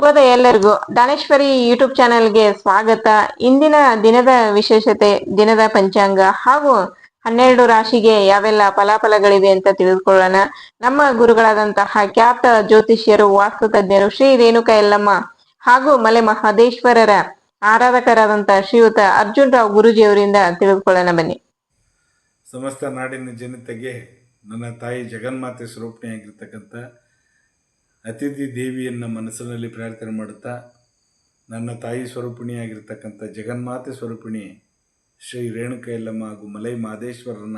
ಶುಭೋದಯ ಎಲ್ಲರಿಗೂ ದಾನೇಶ್ವರಿ ಯೂಟ್ಯೂಬ್ ಚಾನೆಲ್ಗೆ ಸ್ವಾಗತ. ಇಂದಿನ ದಿನದ ವಿಶೇಷತೆ, ದಿನದ ಪಂಚಾಂಗ ಹಾಗೂ ಹನ್ನೆರಡು ರಾಶಿಗೆ ಯಾವೆಲ್ಲ ಫಲಾಫಲಗಳಿವೆ ಅಂತ ತಿಳಿದುಕೊಳ್ಳೋಣ. ನಮ್ಮ ಗುರುಗಳಾದಂತಹ ಖ್ಯಾತ ಜ್ಯೋತಿಷ್ಯರು, ವಾಸ್ತು ತಜ್ಞರು ಶ್ರೀ ರೇಣುಕ ಯಲ್ಲಮ್ಮ ಹಾಗೂ ಮಲೆ ಮಹದೇಶ್ವರರ ಆರಾಧಕರಾದಂತಹ ಶ್ರೀಯುತ ಅರ್ಜುನ್ ರಾವ್ ಗುರುಜಿಯವರಿಂದ ತಿಳಿದುಕೊಳ್ಳೋಣ ಬನ್ನಿ. ಸಮಸ್ತ ನಾಡಿನ ಜನತೆಗೆ ನನ್ನ ತಾಯಿ ಜಗನ್ಮಾತೆ ಸ್ವರೂಪಿಣಿಯಾಗಿರ್ತಕ್ಕಂಥ ಅತಿಥಿ ದೇವಿಯನ್ನು ಮನಸ್ಸಿನಲ್ಲಿ ಪ್ರಾರ್ಥನೆ ಮಾಡುತ್ತಾ ನನ್ನ ತಾಯಿ ಸ್ವರೂಪಿಣಿಯಾಗಿರ್ತಕ್ಕಂಥ ಜಗನ್ಮಾತೆ ಸ್ವರೂಪಿಣಿ ಶ್ರೀ ರೇಣುಕೈಲಮ್ಮ ಹಾಗೂ ಮಲೈ ಮಾದೇಶ್ವರನ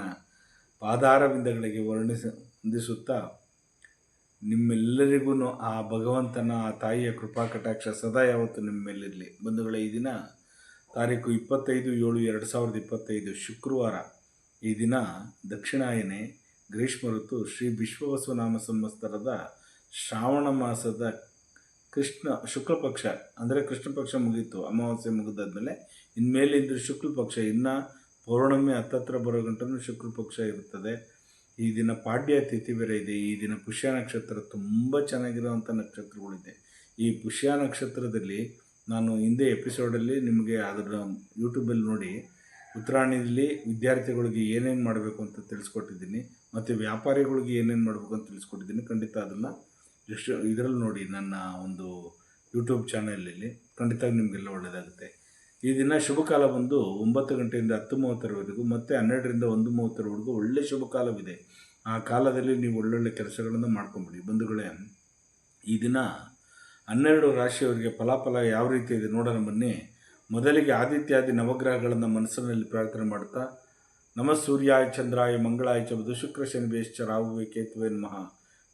ಪಾದಾರವಿಂದಗಳಿಗೆ ವರ್ಣಿಸ ವಂದಿಸುತ್ತಾ ನಿಮ್ಮೆಲ್ಲರಿಗೂ ಆ ಭಗವಂತನ, ಆ ತಾಯಿಯ ಕೃಪಾ ಕಟಾಕ್ಷ ಸದಾ ಯಾವತ್ತು ನಿಮ್ಮ ಮೇಲಿರಲಿ ಬಂಧುಗಳೇ, ಈ ದಿನ ತಾರೀಕು ಇಪ್ಪತ್ತೈದು ಏಳು ಎರಡು ಸಾವಿರದ ಇಪ್ಪತ್ತೈದು ಶುಕ್ರವಾರ. ಈ ದಿನ ದಕ್ಷಿಣಾಯನೆ, ಗ್ರೀಷ್ಮ ಋತು, ಶ್ರೀ ವಿಶ್ವವಸುನಾಮ ಸಂವತ್ಸರದ ಶ್ರಾವಣ ಮಾಸದ ಕೃಷ್ಣ, ಶುಕ್ಲ ಪಕ್ಷ, ಅಂದರೆ ಕೃಷ್ಣ ಪಕ್ಷ ಮುಗೀತು, ಅಮಾವಾಸ್ಯೆ ಮುಗಿದಾದ್ಮೇಲೆ. ಇನ್ಮೇಲಿಂದ ಶುಕ್ಲ ಪಕ್ಷ, ಇನ್ನು ಪೌರ್ಣಮಿ ಹತ್ತತ್ರ ಬರೋ ಗಂಟನೂ ಶುಕ್ಲ ಪಕ್ಷ ಇರುತ್ತದೆ ಈ ದಿನ ಪಾಡ್ಯ ತಿಥಿ ಬೇರೆ ಇದೆ, ಈ ದಿನ ಪುಷ್ಯ ನಕ್ಷತ್ರ ತುಂಬ ಚೆನ್ನಾಗಿರುವಂಥ ನಕ್ಷತ್ರಗಳಿದೆ. ಈ ಪುಷ್ಯ ನಕ್ಷತ್ರದಲ್ಲಿ ನಾನು ಹಿಂದೆ ಎಪಿಸೋಡಲ್ಲಿ ನಿಮಗೆ ಅದರ ಯೂಟ್ಯೂಬಲ್ಲಿ ನೋಡಿ, ಉತ್ತರಾಯಣದಲ್ಲಿ ವಿದ್ಯಾರ್ಥಿಗಳಿಗೆ ಏನೇನು ಮಾಡಬೇಕು ಅಂತ ತಿಳಿಸ್ಕೊಟ್ಟಿದ್ದೀನಿ, ಮತ್ತು ವ್ಯಾಪಾರಿಗಳಿಗೆ ಏನೇನು ಮಾಡಬೇಕು ಅಂತ ತಿಳಿಸ್ಕೊಟ್ಟಿದ್ದೀನಿ, ಖಂಡಿತ ಅದನ್ನು ಎಷ್ಟು ಇದರಲ್ಲಿ ನೋಡಿ ನನ್ನ ಒಂದು ಯೂಟ್ಯೂಬ್ ಚಾನಲಲ್ಲಿ ಖಂಡಿತ ನಿಮಗೆಲ್ಲ ಒಳ್ಳೆಯದಾಗುತ್ತೆ ಈ ದಿನ ಶುಭಕಾಲ ಬಂದು ಒಂಬತ್ತು ಗಂಟೆಯಿಂದ ಹತ್ತು ಮೂವತ್ತರವರೆಗೂ ಮತ್ತು ಹನ್ನೆರಡರಿಂದ ಒಂದು ಮೂವತ್ತರವರೆಗೂ ಒಳ್ಳೆಯ ಶುಭಕಾಲವಿದೆ. ಆ ಕಾಲದಲ್ಲಿ ನೀವು ಒಳ್ಳೊಳ್ಳೆ ಕೆಲಸಗಳನ್ನು ಮಾಡ್ಕೊಂಬಿಡಿ. ಬಂಧುಗಳೇ, ಈ ದಿನ ಹನ್ನೆರಡು ರಾಶಿಯವರಿಗೆ ಫಲಾಫಲ ಯಾವ ರೀತಿ ಇದೆ ನೋಡೋಣ ಬನ್ನಿ. ಮೊದಲಿಗೆ ಆದಿತ್ಯಾದಿ ನವಗ್ರಹಗಳನ್ನು ಮನಸ್ಸಿನಲ್ಲಿ ಪ್ರಾರ್ಥನೆ ಮಾಡ್ತಾ, ನಮ ಸೂರ್ಯಾಯ ಚಂದ್ರಾಯ ಮಂಗಳಾಯ ಚ ಬುಧ ಶುಕ್ರ ಶನಿ ಬೇಶ್ಚ ರಾಹುವೆ ಕೇತುವೆ ನಮಃ.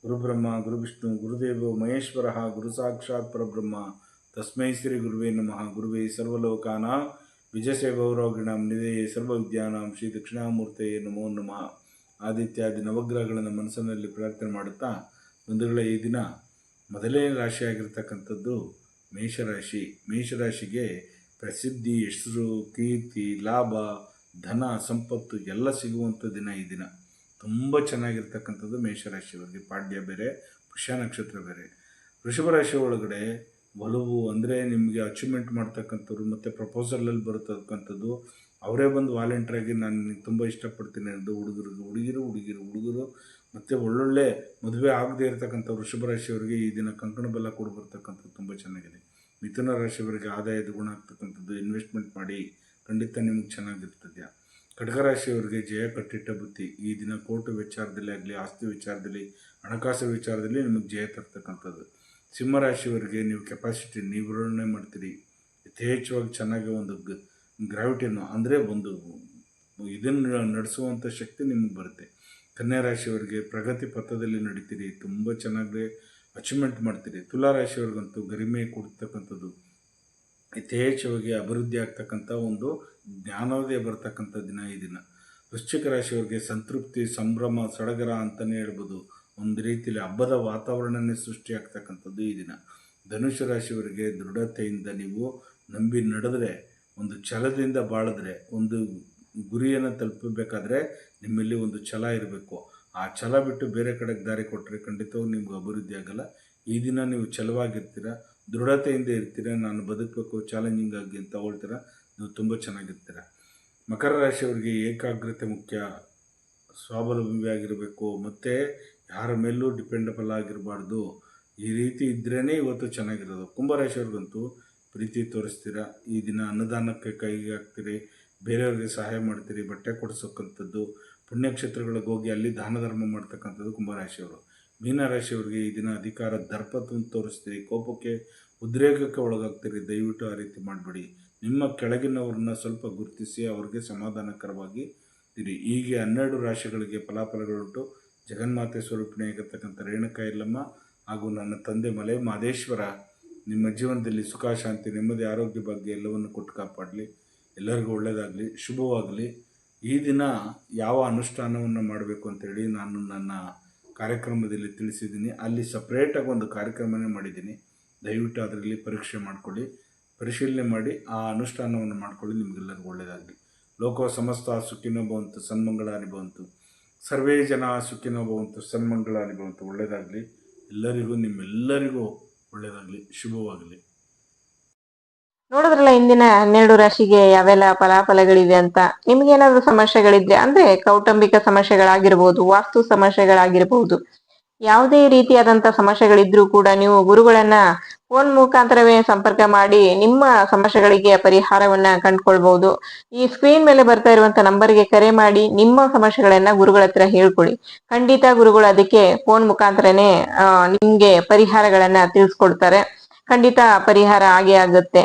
ಗುರುಬ್ರಹ್ಮ, ಗುರುವಿಷ್ಣು, ಗುರುದೇವೋ, ಮಹೇಶ್ವರ, ಗುರು ಸಾಕ್ಷಾತ್ ಪರಬ್ರಹ್ಮ. ತಸ್ಮೈ ಶ್ರೀ ಗುರುವೇ ನಮಃ. ಗುರುವೇ ಸರ್ವಲೋಕಾನ ವಿಜಯಸೇ ಗೌರವಗಿಣಂ ನಿಧೇ ಸರ್ವವಿದ್ಯಾನಾಂ, ಶ್ರೀ ದಕ್ಷಿಣಾಮೂರ್ತೆಯೇ ನಮೋ ನಮಃ. ಆದಿತ್ಯಾದಿ ನವಗ್ರಹಗಳನ್ನು ಮನಸ್ಸಿನಲ್ಲಿ ಪ್ರಾರ್ಥನೆ ಮಾಡುತ್ತಾ, ಬಂಧುಗಳ, ಈ ದಿನ ಮೊದಲೇ ರಾಶಿಯಾಗಿರ್ತಕ್ಕಂಥದ್ದು ಮೇಷರಾಶಿ. ಮೇಷರಾಶಿಗೆ ಪ್ರಸಿದ್ಧಿ ಹೆಸರು ಕೀರ್ತಿ, ಲಾಭ, ಧನ, ಸಂಪತ್ತು ಎಲ್ಲ ಸಿಗುವಂಥ ದಿನ ಈ ದಿನ. ತುಂಬ ಚೆನ್ನಾಗಿರ್ತಕ್ಕಂಥದ್ದು ಮೇಷರಾಶಿಯವರಿಗೆ ಪಾಡ್ಯ ಬೇರೆ ಪುಷ್ಯ ನಕ್ಷತ್ರ ಬೇರೆ. ವೃಷಭ ರಾಶಿ ಒಳಗಡೆ ಒಲವು ಅಂದರೆ ನಿಮಗೆ ಅಚೀವ್ಮೆಂಟ್ ಮಾಡ್ತಕ್ಕಂಥವ್ರು ಮತ್ತು ಪ್ರಪೋಸಲಲ್ಲಿ ಬರತಕ್ಕಂಥದ್ದು, ಅವರೇ ಬಂದು ವಾಲಂಟ್ರಾಗಿ ನಾನು ತುಂಬ ಇಷ್ಟಪಡ್ತೀನಿ ಎಂದು ಹುಡುಗರಿಗೆ ಹುಡುಗಿರು ಹುಡುಗಿರು, ಹುಡುಗರು, ಮತ್ತು ಒಳ್ಳೊಳ್ಳೆ ಮದುವೆ ಆಗದೇ ಇರತಕ್ಕಂಥ ವೃಷಭ ರಾಶಿಯವರಿಗೆ ಈ ದಿನ ಕಂಕಣ ಬೆಲ್ಲ ಕೊಡು ಬರ್ತಕ್ಕಂಥದ್ದು ತುಂಬ ಚೆನ್ನಾಗಿದೆ. ಮಿಥುನ ರಾಶಿಯವರಿಗೆ ಆದಾಯದ ಗುಣ ಆಗ್ತಕ್ಕಂಥದ್ದು ಇನ್ವೆಸ್ಟ್ಮೆಂಟ್ ಮಾಡಿ ಖಂಡಿತ ನಿಮಗೆ ಚೆನ್ನಾಗಿರ್ತದೆ ಖಡ್ಗ ರಾಶಿಯವರಿಗೆ ಜಯ ಕಟ್ಟಿಟ್ಟ ಬುತ್ತಿ ಈ ದಿನ ಕೋರ್ಟ್ ವಿಚಾರದಲ್ಲಿ ಆಗಲಿ, ಆಸ್ತಿ ವಿಚಾರದಲ್ಲಿ, ಹಣಕಾಸು ವಿಚಾರದಲ್ಲಿ ನಿಮಗೆ ಜಯ ತರ್ತಕ್ಕಂಥದ್ದು. ಸಿಂಹರಾಶಿಯವರಿಗೆ ನೀವು ಕೆಪಾಸಿಟಿ ನಿರ್ವಹಣೆ ಮಾಡ್ತೀರಿ. ಯಥೇಚ್ಛವಾಗಿ ಚೆನ್ನಾಗಿ ಒಂದು ಗ್ರಾವಿಟಿಯನ್ನು ಅಂದರೆ ಒಂದು ಇದನ್ನು ನಡೆಸುವಂಥ ಶಕ್ತಿ ನಿಮಗೆ ಬರುತ್ತೆ. ಕನ್ಯಾ ರಾಶಿಯವರಿಗೆ ಪ್ರಗತಿ ಪಥದಲ್ಲಿ ನಡೀತೀರಿ. ತುಂಬ ಚೆನ್ನಾಗಿ ಅಚೀವ್ಮೆಂಟ್ ಮಾಡ್ತೀರಿ. ತುಲಾ ರಾಶಿಯವ್ರಿಗಂತೂ ಗರಿಮೆ ಕೊಡ್ತಕ್ಕಂಥದ್ದು. ಯಥೇಚ್ಛವಾಗಿ ಅಭಿವೃದ್ಧಿ ಆಗ್ತಕ್ಕಂಥ ಒಂದು ಜ್ಞಾನೋದಯ ಬರ್ತಕ್ಕಂಥ ದಿನ ಈ ದಿನ. ವೃಶ್ಚಿಕ ರಾಶಿಯವರಿಗೆ ಸಂತೃಪ್ತಿ, ಸಂಭ್ರಮ, ಸಡಗರ ಅಂತಲೇ ಹೇಳ್ಬೋದು. ಒಂದು ರೀತಿಯಲ್ಲಿ ಹಬ್ಬದ ವಾತಾವರಣನೇ ಸೃಷ್ಟಿಯಾಗ್ತಕ್ಕಂಥದ್ದು ಈ ದಿನ. ಧನುಷ್ಯ ರಾಶಿಯವರಿಗೆ ದೃಢತೆಯಿಂದ ನೀವು ನಂಬಿ ನಡೆದ್ರೆ, ಒಂದು ಛಲದಿಂದ ಬಾಳಿದ್ರೆ, ಒಂದು ಗುರಿಯನ್ನು ತಲುಪಬೇಕಾದ್ರೆ ನಿಮ್ಮಲ್ಲಿ ಒಂದು ಛಲ ಇರಬೇಕು. ಆ ಛಲ ಬಿಟ್ಟು ಬೇರೆ ಕಡೆಗೆ ದಾರಿ ಕೊಟ್ಟರೆ ಖಂಡಿತವಾಗಿ ನಿಮ್ಗೆ ಅಭಿವೃದ್ಧಿ ಆಗಲ್ಲ. ಈ ದಿನ ನೀವು ಛಲವಾಗಿರ್ತೀರ. ದೃಢತೆಯಿಂದ ಇರ್ತೀರ? ನಾನು ಬದುಕಬೇಕು ಚಾಲೆಂಜಿಂಗ್ ಆಗಿ ಅಂತ ತಗೊಳ್ತೀರ ನೀವು ತುಂಬ ಚೆನ್ನಾಗಿರ್ತೀರ. ಮಕರ ರಾಶಿಯವರಿಗೆ ಏಕಾಗ್ರತೆ ಮುಖ್ಯ. ಸ್ವಾವಲಂಬಿಯಾಗಿರಬೇಕು ಮತ್ತು ಯಾರ ಮೇಲೂ ಡಿಪೆಂಡಬಲ್ ಆಗಿರಬಾರ್ದು. ಈ ರೀತಿ ಇದ್ರೇ ಇವತ್ತು ಚೆನ್ನಾಗಿರೋದು. ಕುಂಭರಾಶಿಯವ್ರಿಗಂತೂ ಪ್ರೀತಿ ತೋರಿಸ್ತೀರ? ಈ ದಿನ ಅನ್ನದಾನಕ್ಕೆ ಕೈಗೆ ಹಾಕ್ತೀರಿ. ಬೇರೆಯವ್ರಿಗೆ ಸಹಾಯ ಮಾಡ್ತೀರಿ. ಬಟ್ಟೆ ಕೊಡಿಸೋಕ್ಕಂಥದ್ದು ಪುಣ್ಯಕ್ಷೇತ್ರಗಳಿಗೆ ಹೋಗಿ ಅಲ್ಲಿ ದಾನ ಧರ್ಮ ಮಾಡ್ತಕ್ಕಂಥದ್ದು ಕುಂಭರಾಶಿಯವರು ಮೀನರಾಶಿಯವರಿಗೆ ಈ ದಿನ ಅಧಿಕಾರ ದರ್ಪತ್ವವನ್ನು ತೋರಿಸ್ತೀರಿ. ಕೋಪಕ್ಕೆ ಉದ್ರೇಕಕ್ಕೆ ಒಳಗಾಗ್ತೀರಿ. ದಯವಿಟ್ಟು ಆ ರೀತಿ ಮಾಡಬೇಡಿ. ನಿಮ್ಮ ಕೆಳಗಿನವ್ರನ್ನ ಸ್ವಲ್ಪ ಗುರುತಿಸಿ ಅವರಿಗೆ ಸಮಾಧಾನಕರವಾಗಿ ಇರಿ ಹೀಗೆ ಹನ್ನೆರಡು ರಾಶಿಗಳಿಗೆ ಫಲಾಫಲಗಳುಂಟು. ಜಗನ್ಮಾತೆ ಸ್ವರೂಪಿಣಿಯಾಗಿರ್ತಕ್ಕಂಥ ರೇಣುಕ ಎಲ್ಲಮ್ಮ ಹಾಗೂ ನನ್ನ ತಂದೆ ಮಲೆ ಮಾದೇಶ್ವರ, ನಿಮ್ಮ ಜೀವನದಲ್ಲಿ ಸುಖ, ಶಾಂತಿ, ನೆಮ್ಮದಿ, ಆರೋಗ್ಯ ಬಗ್ಗೆ ಎಲ್ಲವನ್ನು ಕೊಟ್ಟು ಕಾಪಾಡಲಿ. ಎಲ್ಲರಿಗೂ ಒಳ್ಳೆಯದಾಗಲಿ, ಶುಭವಾಗಲಿ. ಈ ದಿನ ಯಾವ ಅನುಷ್ಠಾನವನ್ನು ಮಾಡಬೇಕು ಅಂತೇಳಿ ನಾನು ನನ್ನ ಕಾರ್ಯಕ್ರಮದಲ್ಲಿ ತಿಳಿಸಿದ್ದೀನಿ. ಅಲ್ಲಿ ಸಪ್ರೇಟಾಗಿ ಒಂದು ಕಾರ್ಯಕ್ರಮನೇ ಮಾಡಿದ್ದೀನಿ. ದಯವಿಟ್ಟು ಅದರಲ್ಲಿ ಪರೀಕ್ಷೆ ಮಾಡಿಕೊಳ್ಳಿ. ಪರಿಶೀಲನೆ ಮಾಡಿ, ಆ ಅನುಷ್ಠಾನವನ್ನು ಮಾಡಿಕೊಳ್ಳಿ, ನಿಮಗೆಲ್ಲರಿಗೂ ಒಳ್ಳೆಯದಾಗಲಿ. ಲೋಕೋ ಸಮಸ್ತ ಸುಖಿನೋ ಭವಂತು, ಸನ್ಮಂಗಳಾನಿ ಭವಂತು. ಸರ್ವೇ ಜನ ಸುಖಿನೋ ಭವಂತು, ಸನ್ಮಂಗಳಾನಿ ಭವಂತು ಒಳ್ಳೆಯದಾಗಲಿ. ಎಲ್ಲರಿಗೂ, ನಿಮ್ಮೆಲ್ಲರಿಗೂ ಒಳ್ಳೆಯದಾಗಲಿ. ಶುಭವಾಗಲಿ. ನೋಡಿದ್ರಲ್ಲ ಇಂದಿನ ಹನ್ನೆರಡು ರಾಶಿಗೆ ಯಾವೆಲ್ಲ ಫಲಾಫಲಗಳಿವೆ ಅಂತ? ನಿಮ್ಗೇನಾದ್ರೂ ಸಮಸ್ಯೆಗಳಿದ್ರೆ, ಅಂದ್ರೆ ಕೌಟುಂಬಿಕ ಸಮಸ್ಯೆಗಳಾಗಿರ್ಬೋದು, ವಾಸ್ತು ಸಮಸ್ಯೆಗಳಾಗಿರ್ಬೋದು, ಯಾವುದೇ ರೀತಿಯಾದಂತ ಸಮಸ್ಯೆಗಳಿದ್ರೂ ಕೂಡ ನೀವು ಗುರುಗಳನ್ನ ಫೋನ್ ಮುಖಾಂತರವೇ ಸಂಪರ್ಕ ಮಾಡಿ ನಿಮ್ಮ ಸಮಸ್ಯೆಗಳಿಗೆ ಪರಿಹಾರವನ್ನ ಕಂಡುಕೊಳ್ಬಹುದು ಈ ಸ್ಕ್ರೀನ್ ಮೇಲೆ ಬರ್ತಾ ಇರುವಂತ ನಂಬರ್ಗೆ ಕರೆ ಮಾಡಿ ನಿಮ್ಮ ಸಮಸ್ಯೆಗಳನ್ನ ಗುರುಗಳ ಹತ್ರ ಹೇಳ್ಕೊಳ್ಳಿ. ಖಂಡಿತ ಗುರುಗಳು ಅದಕ್ಕೆ ಫೋನ್ ಮುಖಾಂತರನೇ ನಿಮ್ಗೆ ಪರಿಹಾರಗಳನ್ನ ತಿಳಿಸ್ಕೊಡ್ತಾರೆ. ಖಂಡಿತ ಪರಿಹಾರ ಆಗೇ ಆಗುತ್ತೆ.